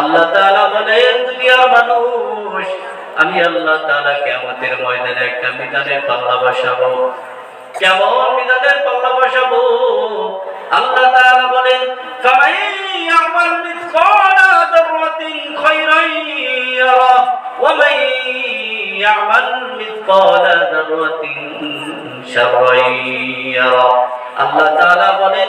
আল্লাহ তাআলা বলেন দুনিয়ার মানুষ, আমি আল্লাহ তাআলা কিয়ামতের ময়দানে একটা মিজানের পাল্লা বসাবো। কেমন মিজানের পাল্লা বসাবো? আল্লাহ তাআলা বলেন ফামান ইয়ামাল মিসকালা যাররাতিন খায়রান ইয়ারা ওয়া মান ইয়ামাল মিসকালা যাররাতিন শাররান ইয়ারা। আল্লাহ তাআলা বলেন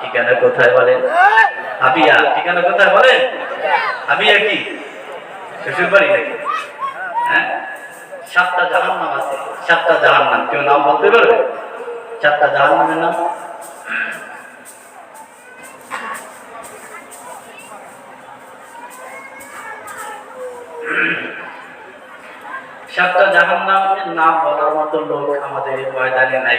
ঠিকানা কোথায় বলেন? ঠিকানা কোথায় বলেন? কি? শ্বশুর বাড়ি নাকি? হ্যাঁ? সাতটা জাহান্নাম আছে, সাতটা জাহান্নাম। কেউ নাম বলতে পারবে? সাতটা জাহান্নামের নাম? সাতটা জাহান্নামের নাম বলার মতো লোক আমাদের ময়দানে নাই।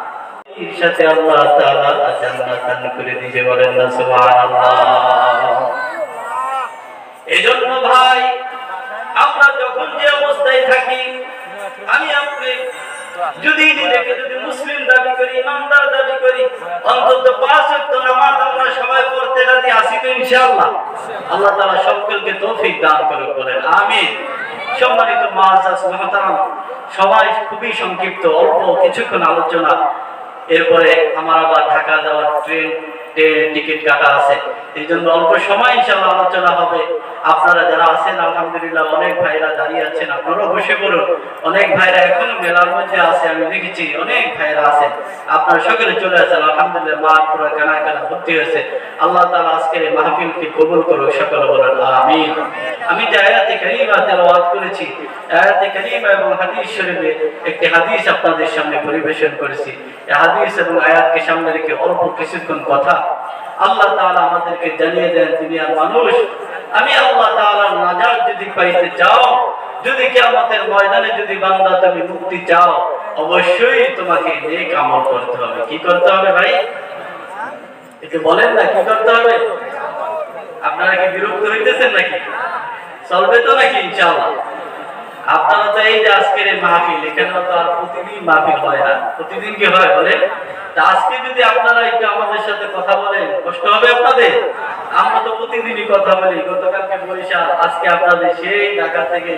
সাথে আল্লাহ দান করে দিতে বলেন এজন্য ভাই, আমরা যখন যে অবস্থায় থাকি, আমি আপনি যদি নিজেকে যদি মুসলিম দাবি করি, ইমানদার দাবি করি, অন্তত পাঁচ ওয়াক্ত নামাজ আমরা সবাই পড়তে রাজি আসি তো ইনশাআল্লাহ। আল্লাহ তাআলা সকলকে তৌফিক দান করে বলেন, আমিন। সম্মানিত মহাজাজ মহতারাম, সবাই খুবই সংক্ষিপ্ত, অল্প কিছুক্ষণ আলোচনা এরপরে আমার আবার ঢাকা যাওয়ার ট্রেন টিকিট কাটা আছে। এই জন্য অল্প সময় আলোচনা হবে। আপনারা যারা আছেন, আলহামদুলিল্লাহ অনেক ভাইরা দাঁড়িয়ে আছেন। আপনারাও বসে পড়ুন। অনেক ভাইরা এখনও মেলার মধ্যে আছে, আমি দেখেছি অনেক ভাইরা আছেন আপনারা সকলে চলে আসেন। আলহামদুলিল্লাহ মা পুরো ভর্তি হয়েছে। আল্লাহ তাআলা আজকের এই মাহফিলকে কবুল করুক, সকলে বলেন, আমিন। আমি যে আয়াতে তেলাওয়াত করেছি, আয়াতে এবং হাদিস শরীফে একটি হাদিস আপনাদের সামনে পরিবেশন করেছি। হাদিস এবং আয়াতকে সামনে রেখে অল্প কিছুক্ষণ কথা আল্লাহ তাআলা আমাদেরকে জানিয়ে দেন দুনিয়ার মানুষ, আমি আল্লাহ তাআলার নাজাত যদি পাইতে চাও, যদি কিয়ামতের ময়দানে যদি বান্দা তুমি মুক্তি চাও, অবশ্যই তোমাকে নেক আমল করতে হবে। কি করতে হবে ভাই? একটু বলেন না, কি করতে হবে? আপনারা কি বিরক্ত হইতেছেন নাকি? চলবে তো নাকি ইনশাআল্লাহ? আপনারা তো যে আজকের এই মাহফিল, এখানে তো আর প্রতিদিন মাহফিল হয় না। প্রতিদিন কি হয় বলে আজকে যদি আপনারা একটু আমাদের সাথে কথা বলেন, কষ্ট হবে আপনাদের? আমরা তো প্রতিদিনই কথা বলি। গতকালকে বরিশাল, আজকে আপনাদের সেই ঢাকা থেকে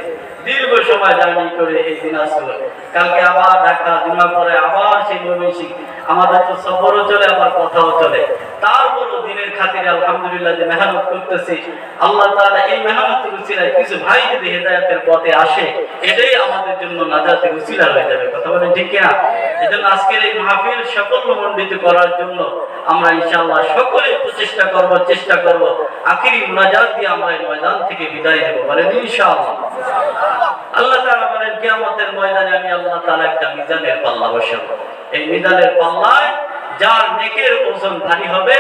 দীর্ঘ সময় জার্নি করে এই দিন আসলো কালকে আবার ঢাকা জুমা পরে আবার সেই ময়মনসিং আমাদের তো সফরও চলে আবার কথাও চলে। তারপরও দিনের খাতিরে আলহামদুলিল্লাহ যে মেহনত করতেছি, আল্লাহ তাআলা এই মেহনতের উসিলায় কিছু ভাই যদি হেদায়েতের পথে আসে, এটাই আমাদের জন্য নাজাতের উসিলা হয়ে যাবে। কথা বলেন ঠিক কিনা? এজন্য আজকের এই মাহফিল সাফল্যমণ্ডিত করার জন্য আমরা ইনশাআল্লাহ সকলে প্রচেষ্টা করব, চেষ্টা করব। আখিরি মুনাজাত দিয়ে আমরা এই ময়দান থেকে বিদায় নেব, বলেন ইনশাআল্লাহ। আল্লাহ তাআলা বলেন, কিয়ামতের ময়দানে আমি আল্লাহ তাআলা একটা মিজানের পাল্লা বসাবো। এই মিজানের পাল্লায় যার নেকের ওজন ভারী হবে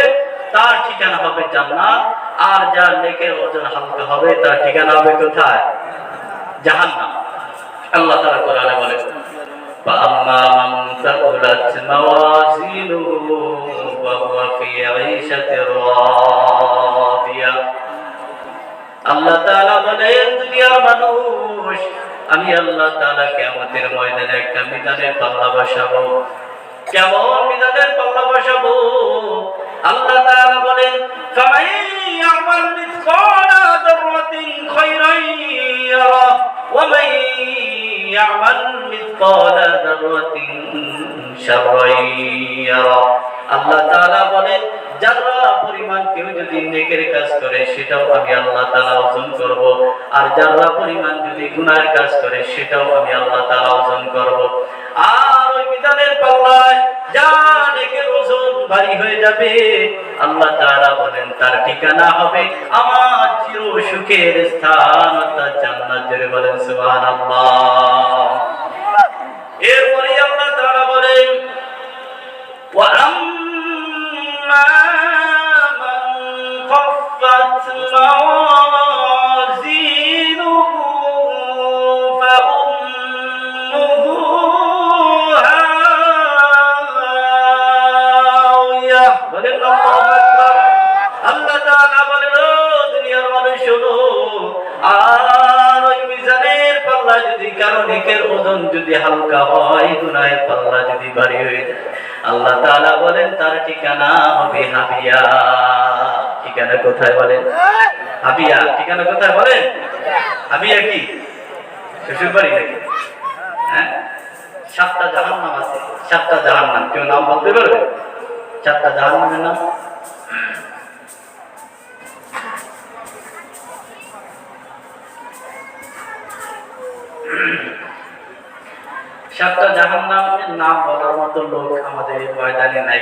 তার ঠিকানা হবে জান্নাত আর যার নেকের ওজন হালকা হবে তার ঠিকানা হবে কোথায় জাহান্নাম আল্লাহ তাআলা কোরআনে বলে فأما من ثقلت موازينه وهو في عيشة راضية বলেন দুনিয়ার মানুষ, আমি আল্লাহ তাআলা কিয়ামতের ময়দানে একটা মিজানের পাল্লা বসাবো। কেমন মিজানের পাল্লা বসাবো? আল্লাহ তাআলা বলেন আল্লাহ তাআলা বলেন, যারা কেউ যদি নেকের কাজ করে, সেটাও আমি আল্লাহ তাআলা ওজন করব। আর যারা পরিমাণ যদি গুনাহের কাজ করে, সেটাও আমি আল্লাহ তাআলা ওজন করব। আর ওই মিজানের পাল্লায় যা নেকের ওজন ভারী হয়ে যাবে, আল্লাহ তাআলা বলেন, তার ঠিকানা হবে আমার চির সুখের স্থান, অর্থাৎ জান্নাত জুড়ে বলেন, সুবহানাল্লাহ। এরপরে আল্লাহ তাআলা বলেন, ওয়া আম্মা যদি হালকা হয় গুনাহের পাল্লা যদি ভারী হয়ে যায় আল্লাহ তাআলা বলেন, তার ঠিকানা হবে হাবিয়া। ঠিকানা কোথায় বলেন? হাবিয়া ঠিকানা কোথায় বলেন? হাবিয়া কি? শ্বশুর বাড়ি নাকি? হ্যাঁ? সাতটা জাহান্নাম আছে। সাতটা জাহান্নাম। কেউ নাম বলতে পারবে? সাতটা জাহান্নামের নাম? সাতটা জাহান্নামের নাম বলার মতো লোক আমাদের ময়দানে নাই।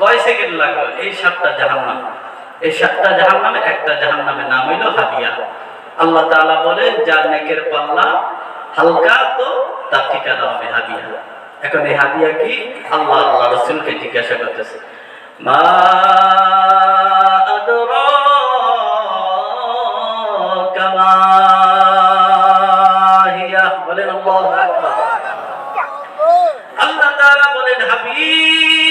কয় সেকেন্ড লাগবে এই সাতটা জাহান নাম এই সাতটা জাহান নামে একটা জাহান নামের নাম হইল হাবিয়া আল্লাহ তাআলা বলেন যার নেকের পাল্লা, হালকা তো তার ঠিকানা হবে হাবিয়া এখন এই হাদিয়া কি? আল্লাহ আল্লাহ রসুলকে জিজ্ঞাসা করতেছে, মা আল্লাহু আল্লাহ বলেন, হাবিব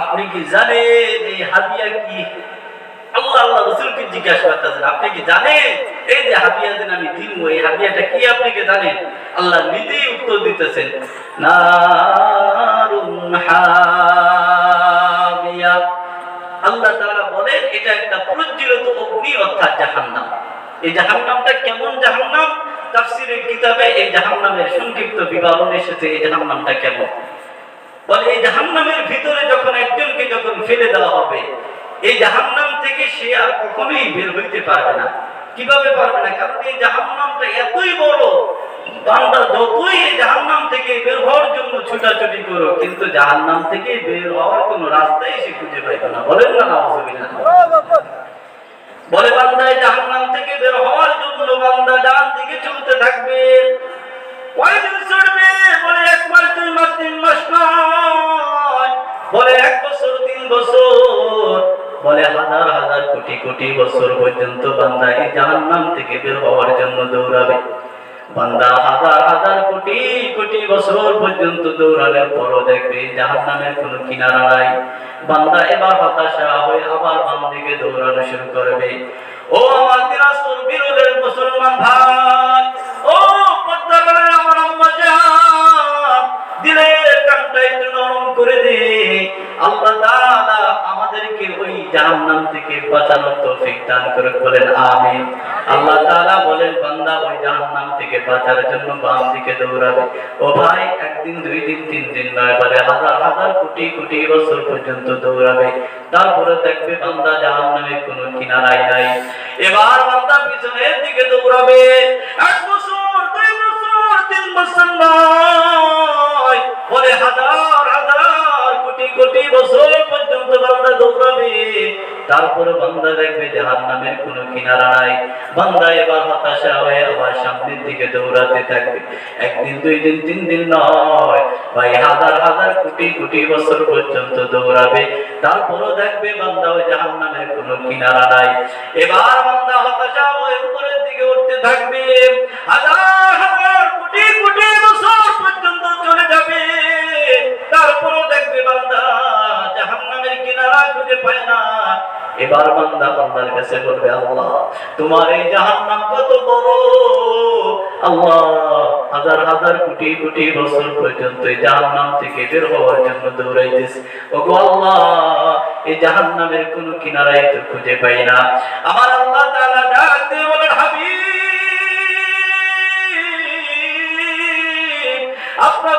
আপনি কি জানেন এই হাদিয়া কি? আল্লাহ আল্লাহ রসুলকে জিজ্ঞাসা করতেছেন, আপনি কি জানেন? এই যে হাদিয়া আমি এই হাদিয়াটা কি আপনি কি জানেন? আল্লাহ নিজেই উত্তর দিতেছেন আল্লাহ তাআলা বলেন, এটা একটা অগ্নি অর্থাৎ জাহান্নাম। এই জাহান্নামটা কেমন জাহান্নাম? তাফসীরের কিতাবে এই জাহান্নামের সংক্ষিপ্ত বিবরণ এসেছে, এই জাহান্নামটা কেমন? বলে, এই জাহান্নামের ভিতরে যখন একজনকে যখন ফেলে দেওয়া হবে, এই জাহান্নাম থেকে সে আর কখনোই বের হইতে পারবে না। কীভাবে পারবে না? কারণ এই জাহান্নামটা এতই বড়, বান্দা যতই এই জাহান্নাম থেকে বের হওয়ার জন্য ছুটাছুটি করো কিন্তু জাহান্নাম থেকে বের হওয়ার কোনো রাস্তাই সে খুঁজে পাইতো না। বলেন না, নাউজুবিল্লাহ। বলে, বান্দা, এই জাহান্নাম থেকে বের হওয়ার জন্য বান্দা ডান দিকে চলতে থাকবে। জাহান্নাম থেকে বের হওয়ার জন্য দৌড়াবে। বান্দা হাজার হাজার, কোটি কোটি বছর পর্যন্ত দৌড়ানোর পরও দেখবে জাহান্নামের কোনো কিনারা বান্দা এবার হতাশা হয়ে আবার বাম দিকে দৌড়ানো শুরু করবে। ও আমার দিনাজপুর বিরোধের মুসলমান ভাই, ও পদ্মাগড়ের আমার দৌড়াবে। তারপরে দেখবে বান্দা জাহান্নামের কোনো কিনারাই নাই। এবার বান্দা পিছনের দিকে দৌড়াবে। বছর নয় বলে হাজার দৌড়াবে। তারপরে দেখবে বান্দা এবার তারপরও দেখবে বান্দা ওই জাহান্নামের কোনো কিনারা নাই। এবার বান্দা হতাশা হয়ে উপরের দিকে উঠতে থাকবে। হাজার হাজার কোটি কোটি বছর পর্যন্ত চলে যাবে। তারপরও দেখবে বান্দা, জাহান্নামের কিনারা খুঁজে পায় না। এবার বান্দা বান্দার কাছে বলবে, আল্লাহ, তোমার এই জাহান্নাম কত বড়। আল্লাহ, হাজার হাজার কোটি কোটি বছর পর্যন্ত এই জাহান্নাম থেকে বের হওয়ার জন্য দৌড়াইতেছে। ওগো আল্লাহ, এই জাহান্নামের কোনো কিনারাই তো খুঁজে পাই না। আমার আল্লাহ তাআলা ডাক দিয়ে বলেন, হাবিব, আপনার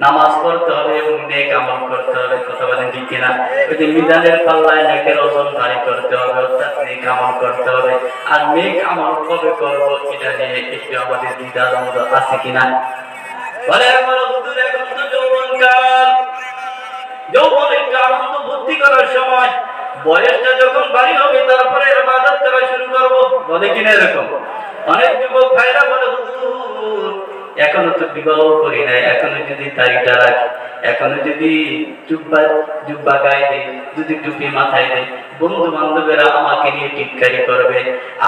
নামাজ পড়তে হবে এবং নেক আমল করতে হবে, কথা বলেন ঠিক কিনা? ওই মিজানের পাল্লায় নেকের ওজন ভারী করতে হবে, অর্থাৎ নেক আমল করতে হবে। আর নেক আমল কবে করব এটা নিয়ে একটু আমাদের দ্বিধা দ্বন্দ্ব আছে কিনা? বলে, আমার এখন তো যৌবনকাল। যৌবন একটু আনন্দ বুদ্ধি করার সময়। বয়সটা যখন হবে, তারপরে ইবাদত করা শুরু করব। বলে কিনা এরকম? অনেক যুবক ভাইরা বলে, হুজুর এখনও তো বিবাহ করি নাই, এখনও যদি তারিখটা রাখি, এখনও যদি জুব্বা জুব্বা গায়ে দেয় যদি টুপি মাথায় দেয় বন্ধু বান্ধবেরা আমাকে নিয়ে টিটকারি করবে।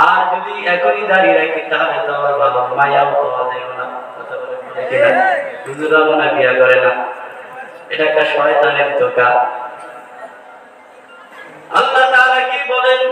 আর যদি এখনই দাঁড়িয়ে রাখি, তাহলে তো আমার ভালো মায়াও পাওয়া যাবে না। এটা একটা শয়তানের ধোকা। আল্লাহ কি বলেন?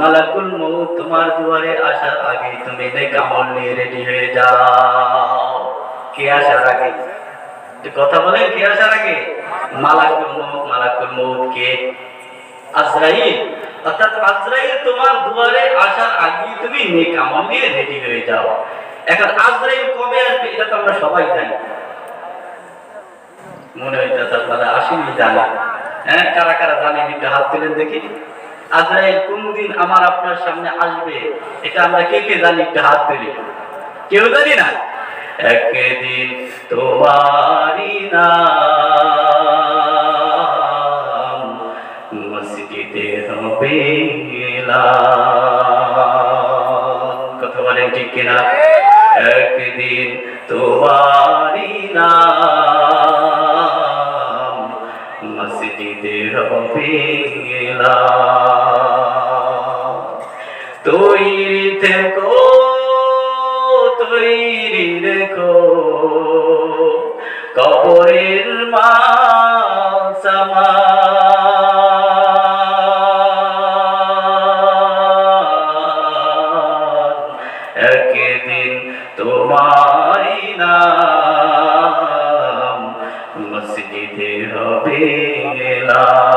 মালাকুল মউত, তোমার দুয়ারে আসার আগে তুমি নেক আমল নিয়ে রেডি হয়ে যাও। কে আসার আগে? কথা বলেন, কে আসার আগে? মালাকুল মউত মালাকুল মউত কে? অর্থাৎ তোমার দুয়ারে আসার আগে তুমি নিয়ে রেডি হয়ে যাও। এখন কবে আসবে, এটা তো আমরা সবাই জানি। মনে হইতেছে আসেনি জানা হ্যাঁ কারা কারা জানেন, একটু হাত তুলেন দেখি। আজরাইল কোনদিন আমার আপনার সামনে আসবে? এটা আমরা কে কে জানি? একটা হাত তুলি কেউ জানি না? একদিন তোমারি নাম মসজিদে হবে। কথা বলেন ঠিক কিনা? একদিন তোমারি নাম মসজিদে হবে থেকো তৈরি রেখো কবরের মা একদিন তোমারই নাম মসজিদে হবে এলান।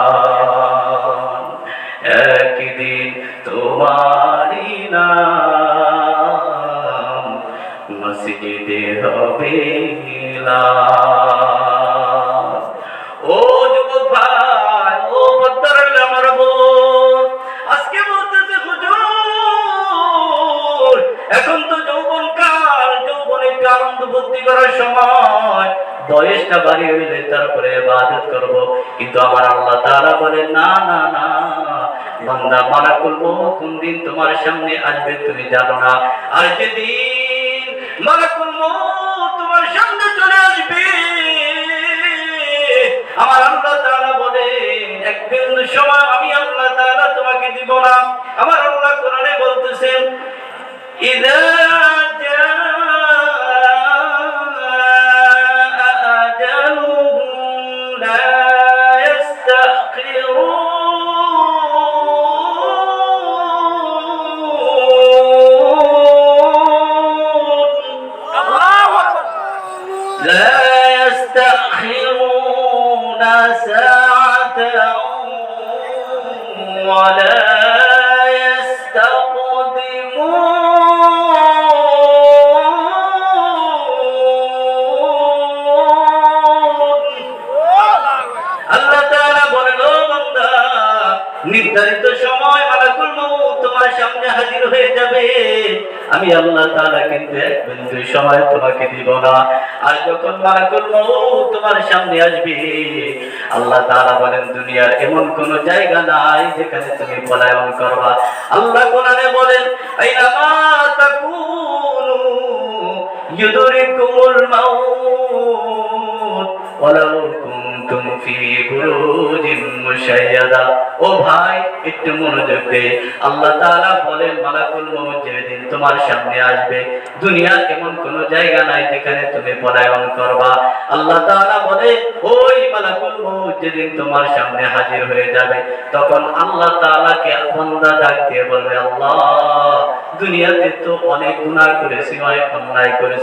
বাড়ি হইলে তারপরে ইবাদত করব। কিন্তু আমার আল্লাহ তাআলা বলে না না না, বান্দা, মানা করব। কোন দিন তোমার সামনে আসবে তুমি জানো না। আর যেদিন মালাকুল মউত তোমার সামনে চলে আসবে। আমার আল্লাহ তাআলা বলে এক বিন্দু সময় আমি আল্লাহ তাআলা তোমাকে দিব না। আমার আল্লাহ কোরআনে বলতেছেন, ইদা ساعة ولا নির্ধারিত সময় মালাকুল মউত তোমার সামনে হাজির হয়ে যাবে। আমি আল্লাহ তারা কিন্তু এক বিন্দু সময় তোমাকে দিব না। আর যখন মালাকুল মউত তোমার সামনে আসবে, আল্লাহ তাআলা বলেন, দুনিয়ার এমন কোন জায়গা নাই যেখানে তুমি পলায়ন করবা। আল্লাহ কোরআনে বলেন আইনামা তাকুনু ইউদরিকুমুল মাউত ওয়ালাউ কুনতুম ফি বুরুজিন মুশাইয়াদা ও ভাই, একটু মনোযোগ দে। আল্লাহ তাআলা বলেন, মালাকুল মউত যেদিন তোমার সামনে আসবে দুনিয়ার এমন কোন জায়গা নাই যেখানে তুমি পলায়ন করবা। আল্লাহ তাআলা বলে ওই মালাকুল মউত যেদিন তোমার সামনে হাজির হয়ে যাবে, তখন আল্লাহ তাআলাকে বান্দা ডাক দিয়ে বলবে, আল্লাহ, দুনিয়াতে তো অনেক গুনাহ করেছি, অনেক অন্যায় করেছি।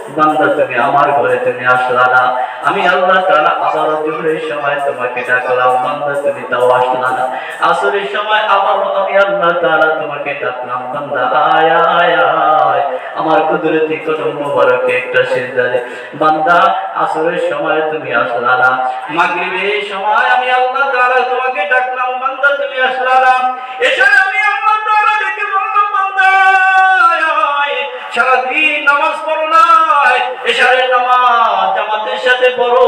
আমার ঘরে তুমি আসলা না আমি আল্লাহ তাআলা সময় তোমাকে ডাকলাম, বান্দা, তুমি তাও আসলা না আসরের সময় আমি আল্লাহ তাআলা তোমাকে ডাকলাম, বান্দা আমার কুদরতি কদম মোবারকে একটা সিজদা দে। বান্দা, আসরের সময় তুমি আসলা না মাগরিবের সময় আমি আল্লাহ তাআলা তোমাকে ডাকলাম, বান্দা, তুমি আসলা না এসে আমি সারাদিন নামাজ পড়ো নাই, এশারের নামাজ জামাতের সাথে পড়ো।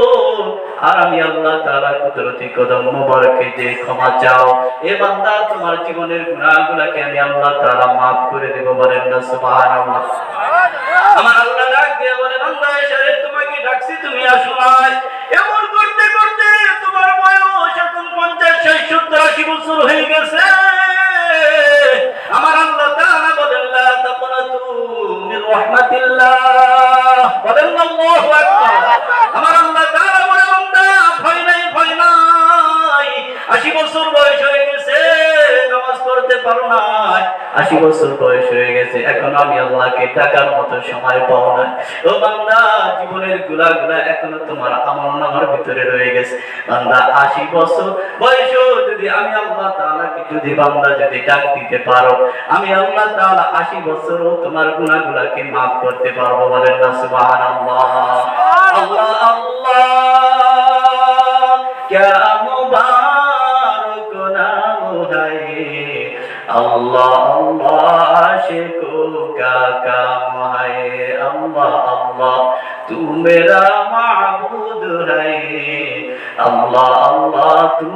আর আমি আল্লাহ কুদরতি কদম মোবারকে ক্ষমা চাও। এ বান্দা, তোমার জীবনের আমি আল্লাহ করে দেব বলেন না আমার আল্লাহ ডাক দিয়ে বলে, বান্দা, এশারে, তোমাকে ডাকছি, তুমি আসো নাই। এমন করতে করতে তোমার বয়স এখন পঞ্চাশ, ষাট, সত্তর, আশি বছর হয়ে গেছে। আমার আল্লাহ তাআলা বলেন, লা তাকনাতু রাহমাতিল্লাহ। বলেন আল্লাহু আকবার। আমার আল্লাহ তাআলা বলে বান্দা ভয় নাই ভয় নাই। 80 বছর বয়স হয়ে গেছে নামাজ পড়তে পারো না। আশি বছর বয়স হয়ে গেছে। এখন আমি আল্লাহকে টাকার মতো সময় পাবো না। ও বান্দা জীবনেরগুলা গুলা এখনও তোমার আমার নামার ভিতরে রয়ে গেছে। বান্দা আশি বছর বয়স যদি আমি আল্লাহ তাআলাকে যদি বান্দা যদি ডাক দিতে পারো আমি আল্লাহ তাআলা আশি বছর তোমারগুলা গুলাকে মাফ করতে পারব বলেন না সুবাহ আল্লাহ আল্লাহ কে মুবারক আল্লাহ আল্লাহ শিকু কাকা মাই আল্লাহ আল্লাহ তু মেরা মাহবুদ হাই আল্লাহ আল্লাহ তু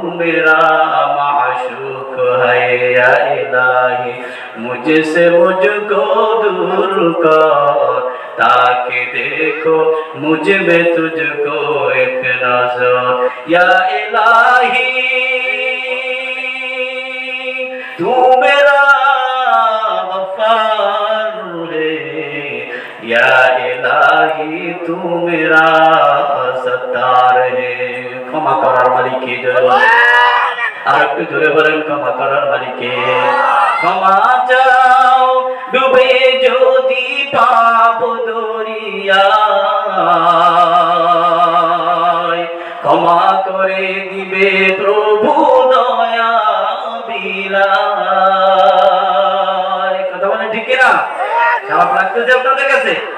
মাশুক হাই ইলাহি মুঝসে মুঝকো দূর কর তাকে দেখো মুঝ মে তুঝকো এক নজর ইয়া ইলাহি তু তু আর ক্ষমা করার মালিকে। ক্ষমা ডুবে যদি পাপ দরিয়া ক্ষমা করে দিবে প্রভু দয়া বিলা কথা বলেন ঠিক না খারাপ লাগতেছে আপনাদের কাছে?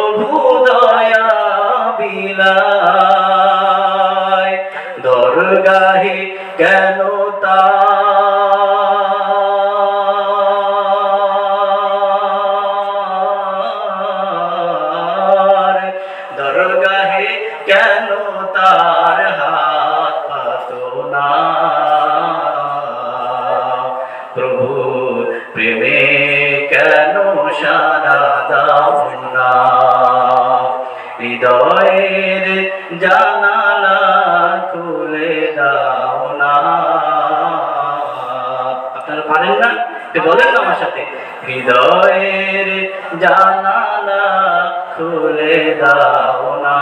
খুলে দাও না।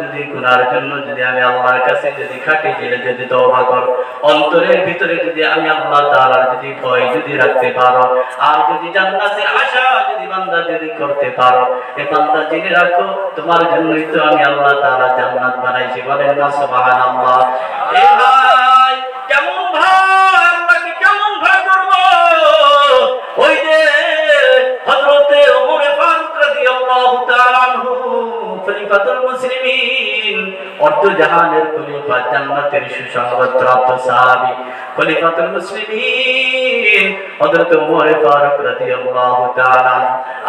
যদি গুনার জন্য যদি আমি আল্লাহর কাছে যদি খাটি দিলে যদি তওবা কর, অন্তরের ভিতরে যদি আমি আল্লাহ তাআলার যদি ভয় যদি রাখতে পারো, আর যদি জান্নাতের আশা যদি বান্দা যদি করতে পারো, এ বান্দা জেনে রাখো, তোমার জন্যই তো আমি আল্লাহ তাআলা জান্নাত বানাইছি, বলেন না সুবহানাল্লাহ। অর্ধ জাহানের খলিফা জান্নাতের সুসংবাদ প্রাপ্ত সাহাবী খলিফাতুল মুসলিমিন হযরত ওমর ফারুক রাদিয়াল্লাহু তাআলা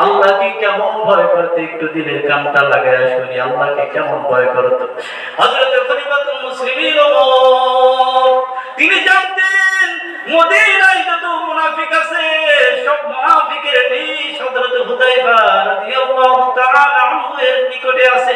আল্লাহকে কেমন ভয় করতে একটু দিলের কামটা লাগায় শুনি, আল্লাহকে কেমন ভয় করতো? হযরত খলিফাতুল মুসলিমিন ওমর তিনি জানতেন মদিনায় যত মুনাফিক আছে, সব মুনাফিকের লিস্ট হযরত হুদায়ফা রাদিয়াল্লাহু তাআলা আনহু এর নিকটে আছে।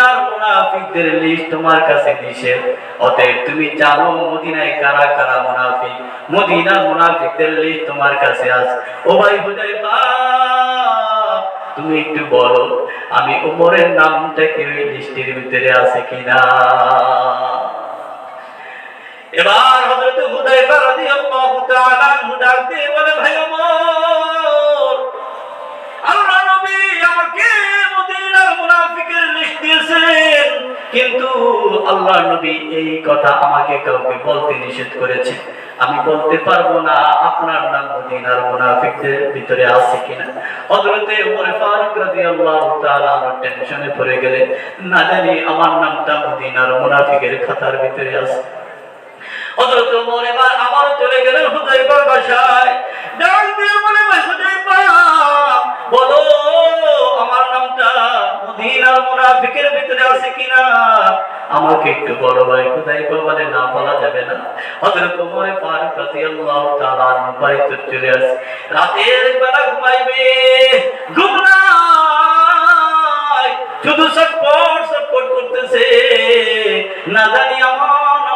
মদিনার মুনাফিকদের লিস্ট তোমার কাছে দিছে অতএব তুমি জানো মদিনায় কারা কারা মুনাফিক? মদিনার মুনাফিকদের লিস্ট তোমার কাছে আছে। ও ভাই হুদায়ফা, তুমি একটু বলো, আমি উমরের নামটা কি ওই লিস্টের ভিতরে আছে কিনা? এবার হযরত হুদায়ফা রাদিয়াল্লাহু তাআলা ডাক বলে, ভাই ওমর মুনাফিকের লিস্ট দিয়েছেন। কিন্তু আল্লাহ নবী এই কথা আমাকে কাউকে বলতে নিষেধ করেছে। আমি বলতে পারব না আপনার নাম মদিনার মুনাফিকদের ভিতরে আছে কিনা। হযরতে ওমর ফারুক রাদিয়াল্লাহু তাআলা টেনশনে পড়ে গেলে না জানি আমার নামটা মদিনার মুনাফিকের খাতার ভিতরে আছে। হযরত ওমর এবার আবার চলে গেলেন হুদায়ফার বাসায়। ডাক দিয়ে বলে হুদায়ফা বলো। আমার নামটা মদিনার মুনাফিকের ভিতরে আছে কিনা? আমাকে একটু বড় ভাই হুদায়ফা বলে না বলা যাবে না। হযরত ওমর ফারুক রাদিয়াল্লাহু তাআলা আনহু বাড়িতে চলে আসে। রাতের বেলা ঘুমাইবে। ঘুম শুধু সটপট সটপট করতেছে। না জানি আমার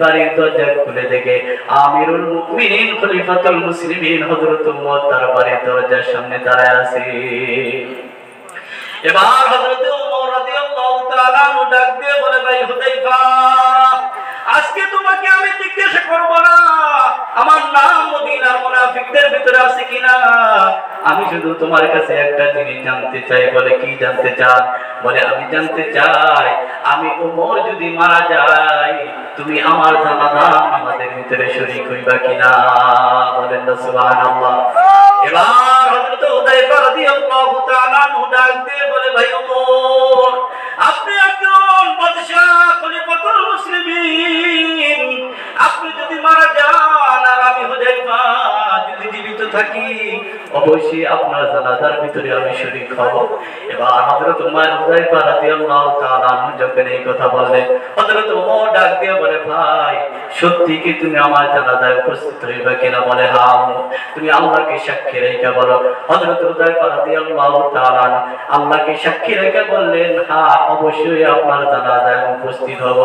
বাড়ির দরজা খুলে দেখে আমিরুল মুমিনিন, খলিফাতুল মুসলিমিন হযরত উমর তার বাড়ির দরজার সামনে দাঁড়ায় আছে। এবার হযরত উমর রাদিয়াল্লাহু তাআলা ডাক দিয়ে বলে, ভাই হুদায়ফা আজকে তোমাকে আমি জিজ্ঞাসা করব না, আমার নাম মদিনার মুনাফিকদের ভিতরে আছে কিনা? আমি শুধু তোমার কাছে একটা জিনিস জানতে চাই, বলে কি জানতে চান বলে, আমি জানতে চাই, আমি ওমর যদি মারা যাই তুমি আমার জানাজান আমাদের ভিতরে শরীক হইবা কিনা? বলেন না, সুবহানাল্লাহ। এবার হযরত হুদায়ফা রাদিয়াল্লাহু তাআলা ডাক দিয়ে বলে, ভাই অবশ্যই আপনার জানাজার ভিতরে আমি শরীক হব। এবার হযরত উমর হুযায়ফা রাদিয়াল্লাহু তাআলা যখন এই কথা বললেন, হযরত উমর ডাক দিয়ে বলে, ভাই, সত্যি কি তুমি আমার জানাজায় উপস্থিত হইবে কিনা বলে? হ্যাঁ তুমি আল্লাহকে সাক্ষী রেখে বলো। হযরত হুযায়ফা রাদিয়াল্লাহু তাআলা আল্লাহকে সাক্ষী রেখে বললেন হ্যাঁ অবশ্যই আপনার জানাজায় উপস্থিত হব।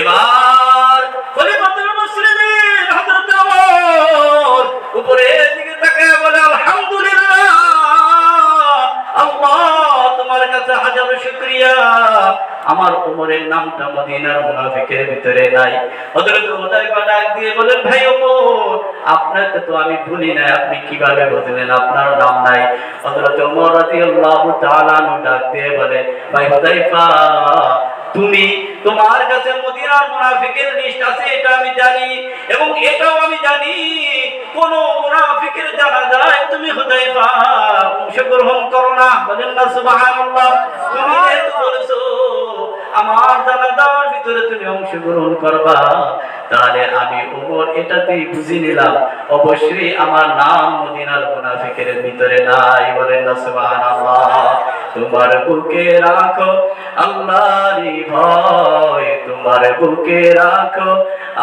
এবার খলিফাতুল মুসলিমিন হযরত ওমর উপরের তোমার কাছে হাজার শুক্রিয়া। আমার উমরের নামটা মদিনার মুনাফিকের ভিতরে নাই। হযরত হুদায়ফা ডাক দিয়ে বলেন ভাই ওমর আপনাকে তো আমি ভুলি না আপনি কীভাবে বুঝলেন? আপনার নাম নাই। হযরত ওমর রাদিয়াল্লাহু তাআলা আনহু ডাক দিয়ে বলে, ভাই হুদায়ফা তুমি তোমার কাছে মদিনার মুনাফিকের লিস্ট আছে, এটা আমি জানি এবং এটাও আমি জানি। কোন মুনাফিকের জানা যায় তুমি হুদায়ফা অংশগ্রহণ করো না। বলেন না, সুবহানাল্লাহ। তুমি যেহেতু বলেছ আমার জানাজার ভিতরে তুমি অংশগ্রহণ করবা। তাহলে আমি ওমর এটাতেই বুঝে নিলাম, অবশ্যই আমার নাম মদিনার মুনাফিকের ভিতরে নাই বলেন না, সুবহানাল্লাহ। তোমার বুকে রাখো আল্লাহরই ভয়, তোমার বুকে রাখো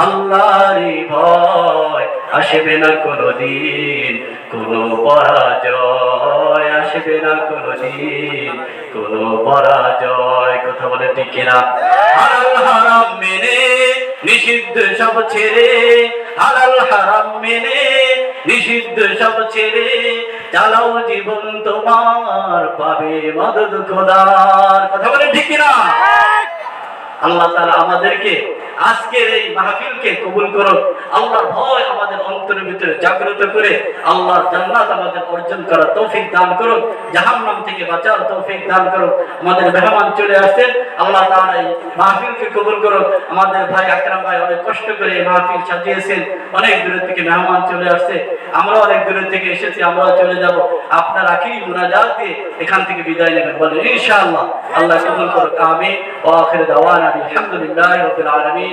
আল্লাহরই ভয়। আসবে না কোনোদিন কোনো পরাজয়, আসবে না কোনোদিন কোনো পরাজয়। ঠিক কিনা? হালাল হারাম মেনে নিষিদ্ধ সব ছেড়ে হালাল হারাম মেনে নিষিদ্ধ সব ছেড়ে চালাও জীবন তোমার পাবে মদদ খোদার। কথা বলে ঠিক কিনা? আল্লাহ তাআলা আমাদেরকে আজকের এই মাহফিলকে কবুল করুন। আল্লাহর ভয় আমাদের অন্তরের ভিতরে জাগ্রত করে আল্লাহর জান্নাত আমাদের অর্জন করার তৌফিক দান করুন। জাহান্নাম থেকে বাঁচার তৌফিক দান করুন। আমাদের মেহমান চলে আসছেন। আল্লাহ তাআলা এই মাহফিলকে কবুল করুন। আমাদের ভাই আকরাম ভাই অনেক কষ্ট করে এই মাহফিল সাজিয়েছেন। অনেক দূর থেকে মেহমান চলে আসছে। আমরা অনেক দূর থেকে এসেছি, আমরাও চলে যাব। আপনার আখিরি মুনাজাত দিয়ে এখান থেকে বিদায় নেবেন বলেন, ইনশাআল্লাহ। আল্লাহ কবুল করুক, আমিন। ওয়া আখির দাওয়ানা আলহামদুলিল্লাহি রাব্বিল আলামিন।